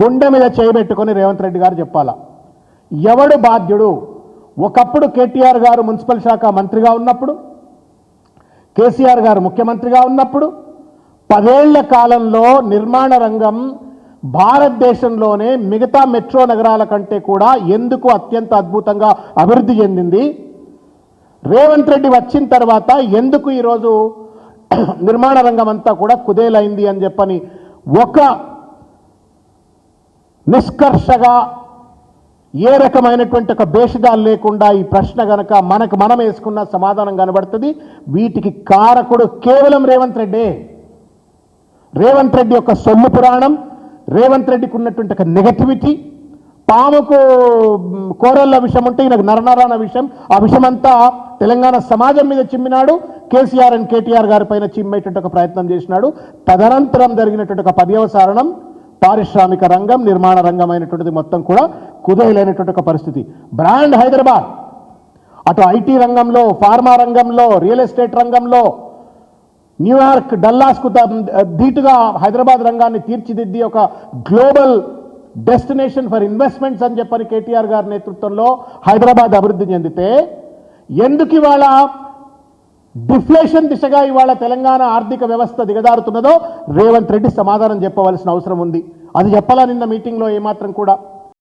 గుండె మీద చేయబెట్టుకొని రేవంత్ రెడ్డి గారు చెప్పాలా? ఎవడు బాధ్యుడు? ఒకప్పుడు కేటీఆర్ గారు మున్సిపల్ శాఖ మంత్రిగా ఉన్నప్పుడు కేసీఆర్ గారు ముఖ్యమంత్రిగా ఉన్నప్పుడు పదేళ్ళ కాలంలో నిర్మాణ రంగం భారతదేశంలోనే మిగతా మెట్రో నగరాల కంటే కూడా ఎందుకు అత్యంత అద్భుతంగా అభివృద్ధి చెందింది? రేవంత్ రెడ్డి వచ్చిన తర్వాత ఎందుకు ఈరోజు నిర్మాణ రంగం అంతా కూడా కుదేలైంది అని చెప్పని ఒక నిష్కర్షగా ఏ రకమైనటువంటి ఒక భేషజాలు లేకుండా ఈ ప్రశ్న గనక మనకు మనం వేసుకున్న సమాధానం కనబడుతుంది. వీటికి కారకుడు కేవలం రేవంత్ రెడ్డే. రేవంత్ రెడ్డి యొక్క సొమ్ము పురాణం రేవంత్ రెడ్డికి ఉన్నటువంటి ఒక నెగటివిటీ పాముకు కోరల్ల విషయం ఉంటే ఈయనకు నరనరాన విషయం ఆ విషయం అంతా తెలంగాణ సమాజం మీద చిమ్మినాడు. కేసీఆర్ అండ్ కేటీఆర్ గారి పైన చిమ్మేటటువంటి ఒక ప్రయత్నం చేసినాడు. తదనంతరం జరిగినటువంటి ఒక పర్యవసారణం పారిశ్రామిక రంగం నిర్మాణ రంగం అయినటువంటిది మొత్తం కూడా కుదేలైనటువంటి ఒక పరిస్థితి. బ్రాండ్ హైదరాబాద్. అటు ఐటీ రంగంలో ఫార్మా రంగంలో రియల్ ఎస్టేట్ రంగంలో న్యూయార్క్ డల్లాస్కు ధీటుగా హైదరాబాద్ రంగాన్ని తీర్చిదిద్ది ఒక గ్లోబల్ డెస్టినేషన్ ఫర్ ఇన్వెస్ట్మెంట్స్ అని చెప్పని కేటీఆర్ గారి నేతృత్వంలో హైదరాబాద్ అభివృద్ధి చెందితే ఎందుకు ఇవాళ డిఫ్లేషన్ దిశగా ఇవాళ తెలంగాణ ఆర్థిక వ్యవస్థ దిగజారుతున్నదో రేవంత్ రెడ్డి సమాధానం చెప్పవలసిన అవసరం ఉంది. అది చెప్పాలా నిన్న మీటింగ్లో ఏమాత్రం కూడా?